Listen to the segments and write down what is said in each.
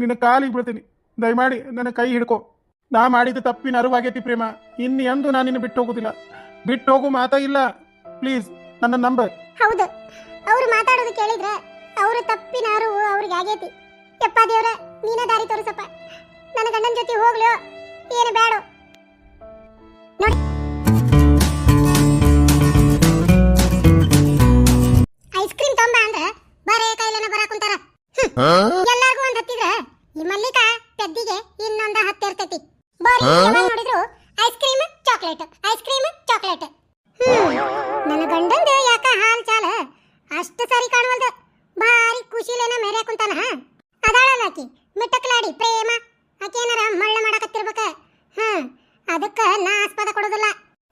ನಿನ್ನ ಕಾಲಿಗೆ ಬಿಡ್ತೀನಿ ದಯಮಾಡಿ ನನ್ನ ಕೈ ಹಿಡ್ಕೊ. ನಾ ಮಾಡಿದ ತಪ್ಪಿನ ಅರಿವಾಗೈತಿ ಪ್ರೇಮ. ಇನ್ನು ಎಂದು ನಾನು ನಿನ್ನ ಬಿಟ್ಟು ಹೋಗುದಿಲ್ಲ. ಬಿಟ್ಟು ಹೋಗು ಮಾತಾ ಇಲ್ಲ. ಪ್ಲೀಸ್ ನನ್ನ ನಂಬರ್ ಹೌದು. ಅವ್ರು ಮಾತಾಡೋದು ಕೇಳಿದ್ರೆ ಅವ್ರ ತಪ್ಪಿನ ಅರಿವು ಅವ್ರಿಗೆ ಆಗೈತಿ. ಯಪ್ಪ ದೇವ್ರ ನೀನ ದಾರಿ ತೋರಿಸಪ್ಪ. ನನ್ನ ಗಂಡನ ಜೊತೆ ಹೋಗ್ಲು ಏನು ಬೇಡ. ನೋಡಿ. ಐಸ್ ಕ್ರೀಮ್ ತಂಬಾ ಅಂದ್ರೆ ಬರೇ ಕೈಲನ ಬರಾಕ್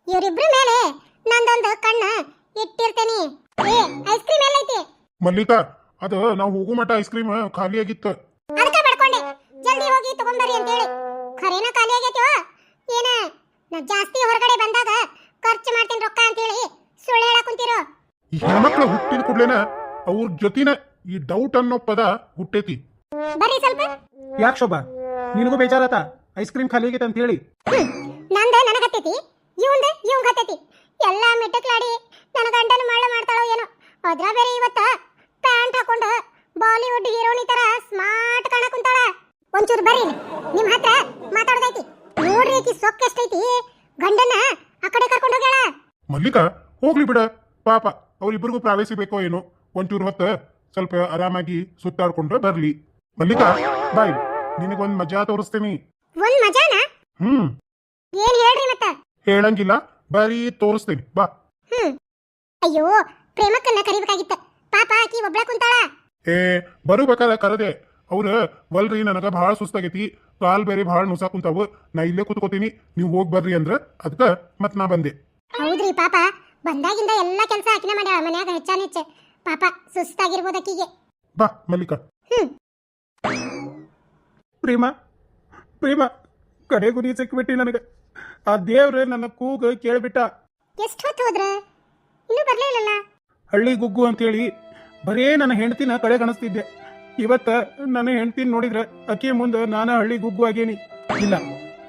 ಇವರಿಬ್ರ ಮೇಲೆ ನಂದೊಂದು ಕಣ್ಣ ಇಟ್ಟಿರ್ತೇನಿ. ಏ ಐಸ್ ಕ್ರೀಮ್ ಎಲ್ಲೈತಿ? ಮಲ್ಲಿಕಾ ಅದು ನಾವು ಹೋಗು ಮಟ್ಟ ಐಸ್ ಕ್ರೀಮ್ ಖಾಲಿ ಆಗಿತ್ತು ಅದಕ್ಕೆ ಬಡ್ಕೊಂಡೆ. ಜಲ್ದಿ ಹೋಗಿ ತಗೊಂಬರ್ರಿ ಅಂತೇಳಿ. ಖರೇನ ಖಾಲಿ ಆಗೈತಿವ ಏನ ನಾ ಜಾಸ್ತಿ ಹೊರಗಡೆ ಬಂದಾಗ ಖರ್ಚು ಮಾಡ್ತೀನಿ ರೊಕ್ಕ ಅಂತ ಹೇಳಿ ಸುಳ್ಳು ಹೇಳಕ್ ಕುಂತಿರೋ? ಈ ಹೆಣ್ಮಕ್ಳು ಹುಟ್ಟಿದ ಕೂಡ್ಲೇನ ಅವ್ರ ಜೊತಿನ ಈ ಡೌಟ್ ಅನ್ನೋ ಪದ ಹುಟ್ಟೈತಿ. ಬರ್ರಿ ಸ್ವಲ್ಪ. ಯಾಕೆ ಶೋಭಾ? ನಿನಗೂ ಬೇಜಾರತ? ಐಸ್ ಕ್ರೀಮ್ ಖಾಲಿ ಆಗೈತೆ ಅಂತ ಹೇಳಿ. ನಂದ ನನಗತ್ತೈತಿ. ಇವಂದ ಇವಂಗ ಹತ್ತೈತಿ. ಎಲ್ಲ ಮಿಟಕ್ಲಾಡಿ ನನ್ನ ಗಂಡನ ಮಳ್ಳ ಮಾಡ್ತಾಳೋ ಏನೋ. ಅದ್ರ ಬೇರೆ ಇವತ್ತ ಪ್ಯಾಂಟ್ ಹಾಕೊಂಡು ಬಾಲಿವುಡ್ ಹೀರೋನಿ ತರ ಸ್ಮಾರ್ಟ್ ಕಾಣ ಕುಂತಾಳ. ಒಂಚೂರು ಬರ್ರಿ. ನಿಮ್ ಹತ್ರ ಮಾತಾಡೋದೈತಿ. ನೋಡ್ರಿ ಆಕಿ ಸೊಕ್ಕ ಎಷ್ಟೈತಿ. ಗಂಡನ ಆ ಕಡೆ ಕರ್ಕೊಂಡು ಹೋಗ್ಯಾಳ. ಮಲ್ಲಿಕಾ ಹೋಗ್ಲಿ ಬಿಡ. ಪಾಪ ಅವ್ರಿಬ್ರಿಗೂ ಪ್ರಾವೇಸಿ ಬೇಕೋ ಏನೋ. ಒಂಚೂರು ಹೊತ್ತು ಸ್ವಲ್ಪ ಆರಾಮಾಗಿ ಸುತ್ತಾಡ್ಕೊಂಡ್ರೆ ಬರ್ಲಿ. ಮಲ್ಲಿಕಾ ಬಾಯ್. ನಿನಗೊಂದ್ ಮಜಾ ತೋರಿಸ್ತೀನಿ. ಒಂದ್ ಮಜಾನ? ಹ್ಮ್. ಏನ್ ಹೇಳ್ರಿ ಮತ್ತ? ಹೇಳಂಗಿಲ್ಲ ಬರೀ ತೋರಿಸ್ತೀನಿ. ಬಾ. ಹ್ಮ್. ಅಯ್ಯೋ ಪ್ರೇಮಕ್ಕನ್ನ ಕರಿಬೇಕಾಗಿತ್ತ. ಪಾಪ ಆಕಿ ಒಬ್ಳ ಕುಂತಾಳ. ಏ ಬರುಬೇಕಾದ ಕರದೆ. ಅವ್ರ ವಲ್ರಿ ನನಗ ಬಹಳ ಸುಸ್ತಾಗೈತಿ. ಕಾಲ್ ಬೇರೆ ಬಹಳ ನುಸಾ ಕುಂತಾವು. ನಾ ಇಲ್ಲೇ ಕುತ್ಕೋತೀನಿ. ನೀವು ಹೋಗಿ ಬರ್ರಿ ಅಂದ್ರ ಅದಕ್ಕ ಮತ್ ನಾ ಬಂದೆ. ಹೌದ್ರಿ ಪಾಪ. ಬಂದಾಗಿಂದ ಎಲ್ಲಾ ಕೆಲಸ ಆಕಿನ ಮಾಡ್ಯಾಳ. ಮನ್ಯಾಗ ಹೆಚ್ಚಾನ ಹೆಚ್ಚ ಪಾಪ ಸುಸ್ತಾಗಿರ್ಬೋದು ಆಕಿಗೆ. ಬಾ ಮಲ್ಲಿಕಾ. ಹ್ಮ್. ಪ್ರೇಮ ಪ್ರೇಮ ಕಡೆ ಗುರಿ ಸಿಕ್ಬಿಟ್ಟಿ ನನಗ. ಆ ದೇವ್ರ ನನ್ನ ಕೂಗ ಕೇಳ್ಬಿಟ್ಟ. ಎಷ್ಟು ಹೊತ್ತು ಹೋದ್ರ? ಇನ್ನೂ ಬರ್ಲೇ ಇಲ್ಲಲ್ಲ? ಹಳ್ಳಿ ಗುಗ್ಗು ಅಂತೇಳಿ ಬರೇ ನನ್ನ ಹೆಂಡತಿನ ಕಡೆ ಕಾಣಿಸ್ತಿದ್ದೆ ಇವತ್ತ ನನ್ನ ಹೆಂಡತಿನ ನೋಡಿದ್ರೆ ಅಕ್ಕಿ ಮುಂದೆ ನಾನು ಹಳ್ಳಿ ಗುಗ್ಗು ಆಗೇನಿ. ಇಲ್ಲ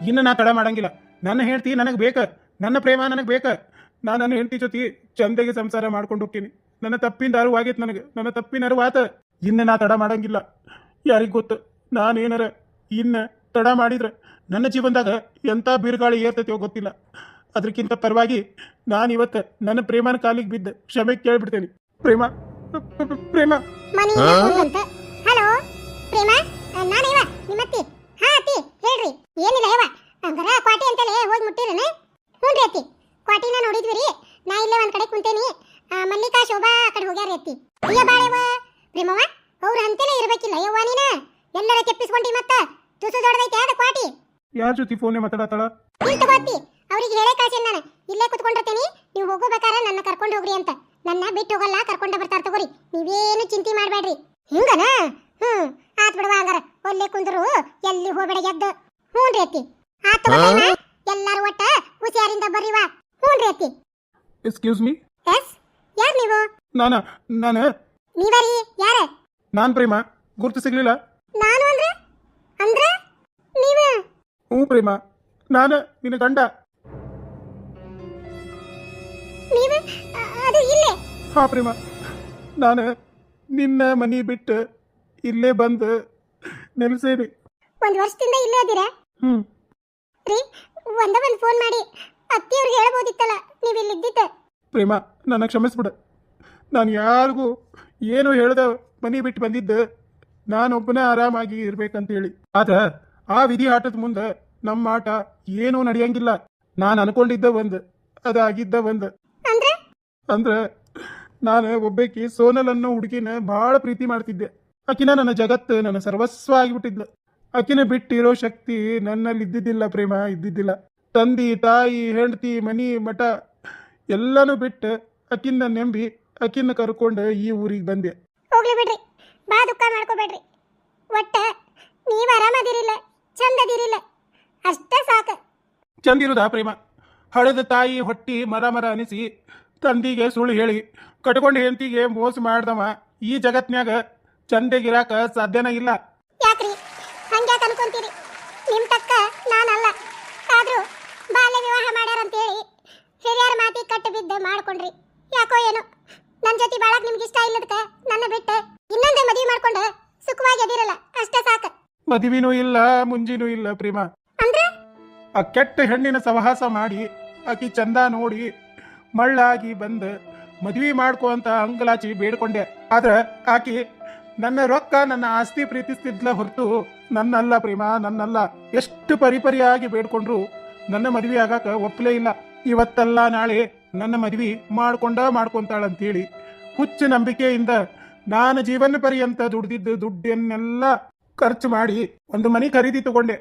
ಇನ್ನು ನಾ ತಡ ಮಾಡಂಗಿಲ್ಲ. ನನ್ನ ಹೆಂಡತಿ ನನಗೆ ಬೇಕ ನನ್ನ ಪ್ರೇಮ ನನಗೆ ಬೇಕ. ನಾ ನನ್ನ ಹೆಂಡತಿ ಜೊತೆ ಚಂದಗೆ ಸಂಸಾರ ಮಾಡ್ಕೊಂಡು ಹೋಗ್ತೀನಿ. ನನ್ನ ತಪ್ಪಿನ ಅರಿವು ಆಗೈತೆ ನನಗೆ. ನನ್ನ ತಪ್ಪಿನ ಅರಿವು ಆತ. ಇನ್ನು ನಾ ತಡ ಮಾಡಂಗಿಲ್ಲ. ಯಾರಿಗೆ ಗೊತ್ತು? ನಾನೇನಾರ? ಇನ್ನು ತಡ ಮಾಡಿದ್ರೆ ನನ್ನ ಜೀವನದಾಗ ಎಂಥ ಬಿರುಗಾಳಿ ಏರ್ತೈತೋ ಗೊತ್ತಿಲ್ಲ. ಅದಕ್ಕಿಂತ ಪರವಾಗಿ ನಾನು ಇವತ್ತು ನನ್ನ ಪ್ರೇಮನ ಕಾಲಿಗೆ ಬಿದ್ದೆ ಕ್ಷಮೆ ಕೇಳ್ಬಿಡ್ತೇನೆ. ಪ್ರೇಮ ಪ್ರೇಮ. ಹಲೋ, ಪ್ರೇಮ ನಾನೇವ ನಿಮ್ಮತ್ತಿ? ಹಾ, ಅತ್ತಿ, ಹೇಳ್ರಿ. ಏನಿಲ್ಲ ಯವ್ವ ಹಂಗಾರ ಕ್ವಾಟಿ ಅಂತಲೇ ಹೋಗಿ ಮುಟ್ಟಿರನ. ಹ್ಞೂನ್ರಿ ಅತ್ತಿ. ಕ್ವಾಟಿನ ನೋಡಿದ್ವಿ ರೀ. ನಾ ಇಲ್ಲೇ ಒಂದ್ ಕಡೆ ಕುಂತೇನಿ. ಮಲ್ಲಿಕಾ ಶೋಭಾ ಆ ಕಡೆ ಹೋಗ್ಯಾರ ಅತ್ತಿ. ಅಯ್ಯ ಬಾಳೆವ ಪ್ರೇಮವ್ವ, ಅವ್ರ ಅಂತಲೇ ಇರ್ಬೇಕಿಲ್ಲ. ಯವ್ವ ನೀನ? ಎಲ್ಲರ ಕೆಪ್ಪಿಸ್ಕೊಂಡಿ ಮತ್ತ? ತುಸು ದೊಡ್ಡದೈತೆ ಅದ ಕ್ವಾಟಿ. ಯಾರ ಜೊತೆ ಫೋನೇ ಮಾತಾಡತ್ತಾಳ? ಇಲ್ಲಿ ಬಾತಿ ಅವರಿಗೆ ಹೇಳೇ ಕಳ್ಸಿನ ನಾನು. ಇಲ್ಲೇ ಕುತ್ಕೊಂಡಿರ್ತೀನಿ. ನೀವು ಹೋಗಬೇಕಾದ್ರೆ ನನ್ನ ಕರ್ಕೊಂಡು ಹೋಗ್ರಿ ಅಂತ. ನನ್ನ ಬಿಟ್ಟು ಹೋಗಲ್ಲ ಕರ್ಕೊಂಡು ಬರ್ತಾರ ತಗೋರಿ. ನೀವೇನು ಚಿಂತೆ ಮಾಡಬೇಡ್ರಿ. ಹಿಂಗನ? ಹ್ಮ್ ಆತ್ ಬಿಡುವ ಹಂಗಾರ. ಒಲ್ಲೆ ಕುಂದ್ರು ಎಲ್ಲಿ ಹೋಗಬೇಡ ಎದ್ದು. ಹ್ಞೂನ್ರಿ ಅತ್ತಿ. ಆತ್ ಎಲ್ಲಾರು ಒಟ್ಟ ಹುಷಾರಿಂದ ಬರ್ರಿವಾ ಹ್ಞೂನ್ರಿ ಅತ್ತಿ. ಎಕ್ಸ್ಕ್ಯೂಸ್ ಮೀ ಎಸ್ ಯಾರ್ ನೀವು? ನಾನ ನಾನು. ನೀವರಿ ಯಾರ? ನಾನ್ ಪ್ರೇಮ ಗುರ್ತು ಸಿಗ್ಲಿಲ್ಲ? ನಾನು ಅಂದ್ರೆ ಹ್ಞೂ ಪ್ರೇಮ. ನಾನು ನಿನ್ನ ಗಂಡ. ನೀವ? ಅದು ಇಲ್ಲೇ. ಹಾ ಪ್ರೇಮ. ನಾನು ನಿನ್ನ ಮನಿ ಬಿಟ್ಟು ಇಲ್ಲೇ ಬಂದು ನೆಲೆಸೇನಿ ಒಂದು ವರ್ಷದಿಂದ ಇಲ್ಲೇ ಅದೀರಾ ಹ್ಮ್. ರೀ ಒಂದ ಒಂದು ಫೋನ್ ಮಾಡಿ. ಅತ್ತಿಯವ್ರಿಗೆ ಹೇಳ್ಬೋದಿತ್ತಲ್ಲ ನೀವು ಇಲ್ಲಿದ್ದಿದ್ದ ಪ್ರೇಮ ನನ್ನ ಕ್ಷಮಿಸ್ಬಿಡ. ನಾನು ಯಾರಿಗೂ ಏನು ಹೇಳ್ದ ಮನಿ ಬಿಟ್ಟು ಬಂದಿದ್ದೆ ನಾನೊಬ್ಬನೇ ಆರಾಮಾಗಿ ಇರ್ಬೇಕಂತ ಹೇಳಿ. ಆದ್ರೆ ಆ ವಿಧಿ ಆಟದ ಮುಂದೆ ನಮ್ಮ ಆಟ ಏನೂ ನಡೆಯಂಗಿಲ್ಲ. ನಾನು ಅನ್ಕೊಂಡಿದ್ದ ಒಂದು ಅದಾಗಿದ್ದ ಒಂದ್. ಅಂದ್ರೆ? ಅಂದ್ರೆ ನಾನು ಒಬ್ಬಾಕಿ ಸೋನಲ್ ಅನ್ನೋ ಹುಡುಗಿನ ಭಾಳ ಪ್ರೀತಿ ಮಾಡ್ತಿದ್ದೆ. ಆಕಿನ ನನ್ನ ಜಗತ್ತು ನನ್ನ ಸರ್ವಸ್ವ ಆಗಿಬಿಟ್ಟಿದ್ಲು. ಆಕಿನ ಬಿಟ್ಟಿರೋ ಶಕ್ತಿ ನನ್ನಲ್ಲಿ ಇದ್ದಿದ್ದಿಲ್ಲ ಪ್ರೇಮ ಇದ್ದಿದ್ದಿಲ್ಲ. ತಂದಿ ತಾಯಿ ಹೆಂಡತಿ ಮನಿ ಮಠ ಎಲ್ಲನೂ ಬಿಟ್ಟು ಅಕ್ಕಿನ ನೆಂಬಿ ಅಕ್ಕಿನ ಕರ್ಕೊಂಡು ಈ ಊರಿಗೆ ಬಂದೆ. ಹೋಗ್ಲಿ ಬಿಡ್ರಿ. ಬಾ ದುಃಖ ಮಾಡ್ಕೋಬೇಡ್ರಿ. ಒಟ್ಟ ನೀವ್ ಆರಾಮದಿರಿಲ್ಲ ಚಂದದಿರಿಲ್ಲ. ಅಷ್ಟ ಸಾಕ. ಚಂದಿರುದ ಪ್ರೇಮ? ಹಳೆದ ತಾಯಿ ಹೊಟ್ಟಿ ಮರ ಮರ ಅನಿಸಿ ತಂದಿಗೆ ಸುಳ್ಳು ಹೇಳಿ ಕಟ್ಕೊಂಡು ಹೆಂಡತಿಗೆ ಮೋಸ ಮಾಡ್ದವ ಈ ಜಗತ್ನ್ಯಾಗ ಚಂದಗಿರಾಕ ಸಾಧ್ಯನ ಇಲ್ಲ. ಯಾಕ್ರಿ? ಹಂಗ್ಯಾಕ್ ಅನ್ಕೊಂತೀರಿ? ನಿಮ್ ತಕ್ಕ ನಾನಲ್ಲ. ಆದ್ರೂ ಬಾಲ್ಯ ವಿವಾಹ ಮಾಡ್ಯಾರ ಅಂತೇಳಿ ಹಿರಿಯರ ಮಾತಿ ಕಟ್ಟು ಬಿದ್ದ ಮಾಡ್ಕೊಂಡ್ರಿ. ಯಾಕೋ ಏನೋ? ನನ್ನ ಜೊತೆ ಬಾಳಕ್ ನಿಮ್ಗೆ ಇಷ್ಟ ಇಲ್ಲದಕ್ಕ ನನ್ನ ಬಿಟ್ಟು. ಇನ್ನೊಂದೇ ಮದುವೆ ಮಾಡ್ಕೊಂಡು ಸುಖವಾಗಿ ಅದಿರಲ್ಲ. ಅಷ್ಟೇ ಸಾಕು. ಮದುವೆನೂ ಇಲ್ಲ ಮುಂಜಿನೂ ಇಲ್ಲ ಪ್ರೇಮ. ಆ ಕೆಟ್ಟ ಹೆಣ್ಣಿನ ಸಹವಾಸ ಮಾಡಿ, ಆಕಿ ಚಂದ ನೋಡಿ ಮಳ್ಳಾಗಿ ಬಂದು. ಮದ್ವಿ ಮಾಡ್ಕೊ ಅಂತ ಅಂಗಲಾಚಿ ಬೇಡ್ಕೊಂಡೆ. ಆದ್ರೆ ಆಕಿ, ನನ್ನ ರೊಕ್ಕ ನನ್ನ ಆಸ್ತಿ ಪ್ರೀತಿಸ್ತಿದ್ಲ ಹೊರತು ನನ್ನಲ್ಲ ಪ್ರೇಮ, ನನ್ನಲ್ಲ. ಎಷ್ಟು ಪರಿಪರಿಯಾಗಿ ಬೇಡ್ಕೊಂಡ್ರು ನನ್ನ ಮದ್ವಿ ಆಗಾಕ ಒಪ್ಪಲೇ ಇಲ್ಲ. ಇವತ್ತಲ್ಲ ನಾಳೆ ನನ್ನ ಮದ್ವಿ ಮಾಡ್ಕೊಂಡ ಮಾಡ್ಕೊಂತಾಳಂತೇಳಿ ಹುಚ್ಚು ನಂಬಿಕೆಯಿಂದ ನಾನು ಜೀವನ ಪರ್ಯಂತ ದುಡ್ದಿದ್ದು ದುಡ್ಡನ್ನೆಲ್ಲ ಖರ್ಚು ಮಾಡಿ ಒಂದು ಮನೆ ಖರೀದಿ ತಗೊಂಡೆ.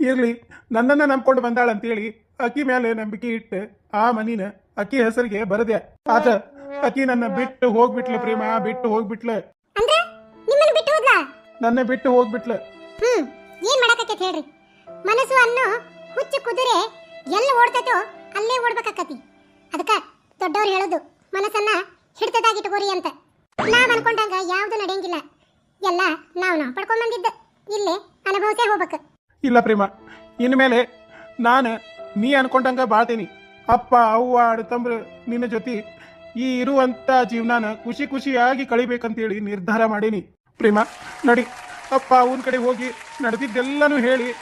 ಇರ್ಲಿ ನನ್ನನ್ನು ನಂಬ್ಕೊಂಡು ಬಂದಾಳಂತೇಳಿ ಅಕ್ಕಿ ಮೇಲೆ ನಂಬಿಕೆ ಇಟ್ಟು ಆ ಮನಿನ ಅಕ್ಕಿ ಹೆಸರಿಗೆ ಬರದೆ. ಆತ ಅಕ್ಕಿ ನನ್ನ ಬಿಟ್ಟು ಹೋಗ್ಬಿಟ್ಲ ಪ್ರೇಮ ಬಿಟ್ಟು ಹೋಗ್ಬಿಟ್ಲ. ನನ್ನ ಬಿಟ್ಟು ಹೋಗ್ಬಿಟ್ಲ. ಹ್ಮ್ ಏನ್ ಮಾಡಕತ್ತೈತಿ ಹೇಳ್ರಿ? ಮನಸ್ಸು ಅನ್ನೋ ಹುಚ್ಚು ಕುದುರೆ ಎಲ್ಲಿ ಓಡ್ತೈತೋ ಅಲ್ಲೇ ಓಡ್ಬೇಕಾಕತಿ ಅದಕ್ಕ ದೊಡ್ಡವ್ರು ಹೇಳೋದು ಮನಸ್ಸನ್ನ ಹಿಡ್ತದಾಗಿಟ್ಕೋರಿ ಅಂತ. ನಾವ್ ಅನ್ಕೊಂಡಂಗ ಯಾವ್ದು ನಡೆಯಂಗಿಲ್ಲ. ಎಲ್ಲ ನಾವ್ ನಾವ್ ಪಡ್ಕೊಂಡ್ ಬಂದಿದ್ದ. ಇಲ್ಲೇ ಅನುಭವಿಸೇ ಹೋಗ್ಬೇಕು. ಇಲ್ಲ ಪ್ರೇಮ, ಇನ್ಮೇಲೆ ನಾನು ನೀ ಅನ್ಕೊಂಡಂಗ ಬಾಳ್ತೀನಿ. ಅಪ್ಪ, ಅವ್ವ ಅಣ್ಣತಂಬ್ರು ನಿನ್ನ ಜೊತೆ ಈ ಇರುವಂತ ಜೀವನಾನ ಖುಷಿ ಖುಷಿಯಾಗಿ ಕಳಿಬೇಕಂತೇಳಿ ನಿರ್ಧಾರ ಮಾಡೀನಿ. ಪ್ರೇಮ, ನಡಿ, ಅಪ್ಪ, ಅವನ ಕಡೆ ಹೋಗಿ ನಡೆದಿದ್ದೆಲ್ಲನೂ ಹೇಳಿ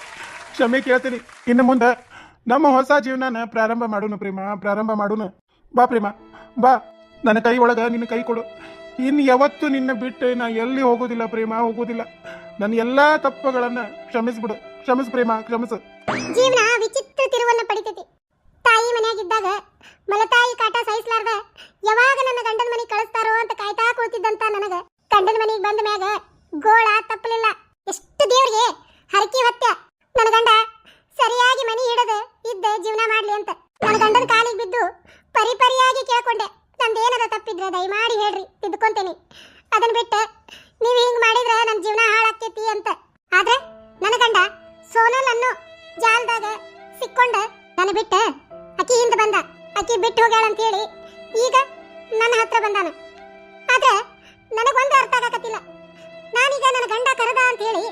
ಕ್ಷಮೆ ಕೇಳ್ತೀನಿ. ಇನ್ನು ಮುಂದೆ ನಮ್ಮ ಹೊಸ ಜೀವನಾನ ಪ್ರಾರಂಭ ಮಾಡೋಣ ಪ್ರೇಮ, ಪ್ರಾರಂಭ ಮಾಡೋಣ. ಬಾ ಪ್ರೇಮ, ಬಾ. ನನ್ನ ಕೈ ಒಳಗೆ ನಿನ್ನ ಕೈ ಕೊಡು. ಇನ್ನು ಯಾವತ್ತು ನಿನ್ನ ಬಿಟ್ಟು ನಾ ಎಲ್ಲಿ ಹೋಗೋದಿಲ್ಲ ಪ್ರೇಮ, ಹೋಗೋದಿಲ್ಲ. ನನ್ನ ಎಲ್ಲಾ ತಪ್ಪುಗಳನ್ನ ಕ್ಷಮಿಸ್ಬಿಡು. ಕ್ಷಮಿಸ್ ಪ್ರೇಮ, ಕ್ಷಮಿಸು. ಜೀವನ ವಿಚಿತ್ರ ತಿರುವನ್ನ ಪಡಿತೈತಿ. ತಾಯಿ ಮನೆಯಾಗಿದ್ದಾಗ ಮಲತಾಯಿ ಕಾಟ ಸಹಿಸಲಾರ್ದ ಯಾವಾಗ ನನ್ನ ಗಂಡನ ಮನೆಗೆ ಕಳಿಸ್ತಾರೋ ಅಂತ ಕಾಯ್ತಾ ಕೂತಿದ್ದಂತ ನನಗ. ಗಂಡನ ಮನೆಗೆ ಬಂದ ಮ್ಯಾಗ ಗೋಳ ತಪ್ಪಲಿಲ್ಲ. ಎಷ್ಟು ದೇವ್ರಿಗೆ ಹರಕಿ ಹೊತ್ಯ. ನನ್ನ ಗಂಡ ಸರಿಯಾಗಿ ಮನಿ ಹಿಡದು ಇದ್ದ ಜೀವನ ಮಾಡ್ಲಿ ಅಂತ. ನನ್ನ ಗಂಡನ ಕಾಲಿಗೆ ಬಿದ್ದು ಪರಿಪರಿಯಾಗಿ ಕೇಳ್ಕೊಂಡೆ. ನಂದೇನದ ತಪ್ಪಿದ್ರೆ ದಯಮಾಡಿ ಹೇಳ್ರಿ, ತಿದ್ಕೊಂತೇನೆ. ಅದನ್ನ ಬಿಟ್ಟು ನೀವು ಹಿಂಗ್ ಮಾಡಿದ್ರೆ ನನ್ನ ಜೀವನ ಹಾಳಾಗ್ತೈತಿ ಅಂತ. ಆದ್ರೆ ನನ್ನ ಗಂಡ ಸೋನಲ್ ಅನ್ನೋ ಜಾಲದಾಗ ಸಿಕ್ಕೊಂಡ ನನ್ನ ಬಿಟ್ಟೆ ಅಕ್ಕಿ ಹಿಂದ ಬಂದ. ಅಕ್ಕಿ ಬಿಟ್ಟು ಹೋಗ್ಯಾಳ ಅಂತ ಹೇಳಿ ಈಗ ನನ್ನ ಹತ್ರ ಬಂದಾನ. ಆದ್ರೆ ನನಗೊಂದು ಅರ್ಥ ಆಗಕತ್ತಿಲ್ಲ. ನಾನೀಗ ನನ್ನ ಗಂಡ ಕರೆದ ಅಂತ ಹೇಳಿ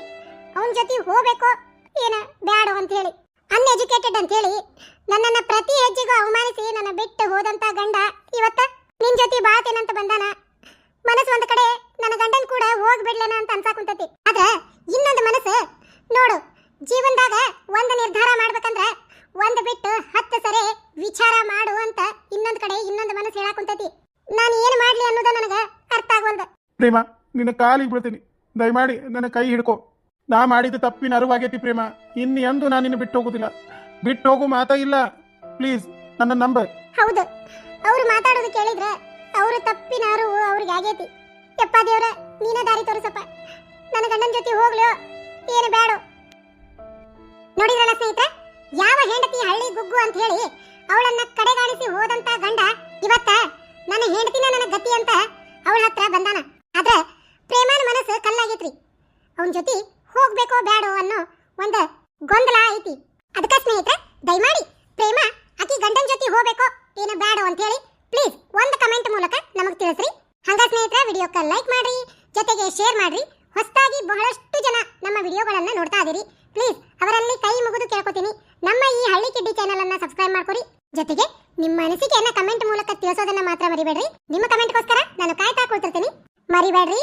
ಅವನ ಜೊತೆ ಹೋಗ್ಬೇಕು ಏನ ಬ್ಯಾಡ ಅಂತ ಹೇಳಿ ಅನ್ಎಜುಕೇಟೆಡ್ ಅಂತ ಹೇಳಿ ನನ್ನನ್ನ ಪ್ರತಿ ಹೆಜ್ಜೆಗೂ ಅವಮಾನಿಸಿ ನನ್ನ ಬಿಟ್ಟು ಹೋದಂತ ಗಂಡ ಇವತ್ತ ನಿನ್ ಜೊತೆ ಬಾತೇನಂತ ಬಂದಾನ. ಮನಸ್ಸು ಒಂದ್ ಕಡೆ ನನ್ನ ಗಂಡನ್ ಕೂಡ ಹೋಗ್ಬಿಡ್ಲೇನ ಅಂತ ಅನ್ಸಾಕುಂತೈತಿ ಆದ್ರೆ ಇನ್ನೊಂದು ಮನಸ್ಸು ನೋಡು ಜೀವನದಾಗ ಒಂದು ನಿರ್ಧಾರ ಮಾಡ್ಬೇಕಂದ್ರ ಒಂದ್ ಬಿಟ್ಟು ಹತ್ತು ಸರಿ ವಿಚಾರ ಮಾಡು ಅಂತ ಇನ್ನೊಂದ್ ಕಡೆ ಇನ್ನೊಂದು ಮನಸ್ಸು ಹೇಳಾಕುಂತೈತಿ ನಾನು ಏನ್ ಮಾಡ್ಲಿ ಅನ್ನೋದ ನನಗ ಅರ್ಥ ಆಗವಲ್ದು ಪ್ರೇಮ, ನಿನ್ನ ಕಾಲಿಗೆ ಬಿಡ್ತೀನಿ ದಯಮಾಡಿ ನನ್ನ ಕೈ ಹಿಡ್ಕೊ. ನಾ ಮಾಡಿದ ತಪ್ಪಿನ ಅರಿವಾಗೈತಿ ಪ್ರೇಮ. ಇನ್ನು ಎಂದು ನಾನು ನಿನ್ನ ಬಿಟ್ಟು ಹೋಗುದಿಲ್ಲ. ಬಿಟ್ಟು ಹೋಗು ಮಾತಾ ಇಲ್ಲ. ಪ್ಲೀಸ್, ನನ್ನ ನಂಬರ್. ಹೌದು. ಅವ್ರು ಮಾತಾಡೋದು ಕೇಳಿದ್ರೆ ಅವರ ತಪ್ಪಿನ ಅರಿವು ಅವ್ರಿಗೆ ಆಗೈತಿ. ಯಪ್ಪ ದೇವ್ರ, ನೀನ ದಾರಿ ತೋರಿಸಪ್ಪ. ನನ್ನ ಗಂಡನ ಜೊತೆ ಹೋಗ್ಲೋ ಏನು ಬೇಡ. ನೋಡಿದ್ರಲ್ಲ ಸ್ನೇಹಿತರೆ, ಯಾವ ಹೆಂಡತಿ ಹಳ್ಳಿ ಗುಗ್ಗು ಅಂತ ಹೇಳಿ ಅವಳನ್ನ ಕಡೆಗಾಣಿಸಿ ಹೋದಂತ ಗಂಡ ಇವತ್ತ ನನ್ನ ಹೆಂಡತಿನ ನನ್ನ ಗತಿ ಅಂತ ಅವಳ ಹತ್ರ ಬಂದಾನ. ಆದ್ರೆ ಪ್ರೇಮನ ಮನಸ್ಸು ಕಲ್ಲಾಗೈತ್ರಿ. ಅವನ ಜೊತೆ ಹೋಗ್ಬೇಕೋ ಬೇಡೋ ಅನ್ನೋ ಒಂದು ಗೊಂದಲ ಐತಿ. ಅದಕ್ಕ ಸ್ನೇಹಿತರೆ, ದಯಮಾಡಿ ಪ್ರೇಮ ಆಕಿ ಗಂಡನ ಜೊತೆ ಹೋಗ್ಬೇಕೋ ಏನೋ ಬೇಡೋ ಅಂತ ಹೇಳಿ ಪ್ಲೀಸ್ ಒಂದು ಕಮೆಂಟ್ ಮೂಲಕ ನಮಗೆ ತಿಳಿಸ್ರಿ. ಹಂಗ ಸ್ನೇಹಿತರೆ, ವಿಡಿಯೋಕ್ಕೆ ಲೈಕ್ ಮಾಡ್ರಿ, ಜೊತೆಗೆ ಶೇರ್ ಮಾಡ್ರಿ. ಹೊಸದಾಗಿ ಬಹಳಷ್ಟು ಜನ ನಮ್ಮ ವಿಡಿಯೋಗಳನ್ನು ನೋಡ್ತಾ ಇದ್ದೀರಿ ಪ್ಲೀಸ್ ಅವರಲ್ಲಿ ಕೈ ಮುಗಿದು ಕೇಳ್ಕೊತೀನಿ. ನಮ್ಮ ಈ ಹಳ್ಳಿ ಕಿಡ್ಡಿ ಚಾನೆಲ್ ಅನ್ನ ಸಬ್ಸ್ಕ್ರೈಬ್ ಮಾಡ್ಕೊಡಿ ಜೊತೆಗೆ ನಿಮ್ಮ ಅನಿಸಿಕೆಯನ್ನ ಕಮೆಂಟ್ ಮೂಲಕ ತಿಳಿಸೋದನ್ನ ಮಾತ್ರ ಮರಿಬೇಡ್ರಿ. ನಿಮ್ಮ ಕಮೆಂಟ್ಗೋಸ್ಕರ ನಾನು ಕಾಯ್ತಾ ಕೂತಿರ್ತೀನಿ. ಮರಿಬೇಡ್ರಿ.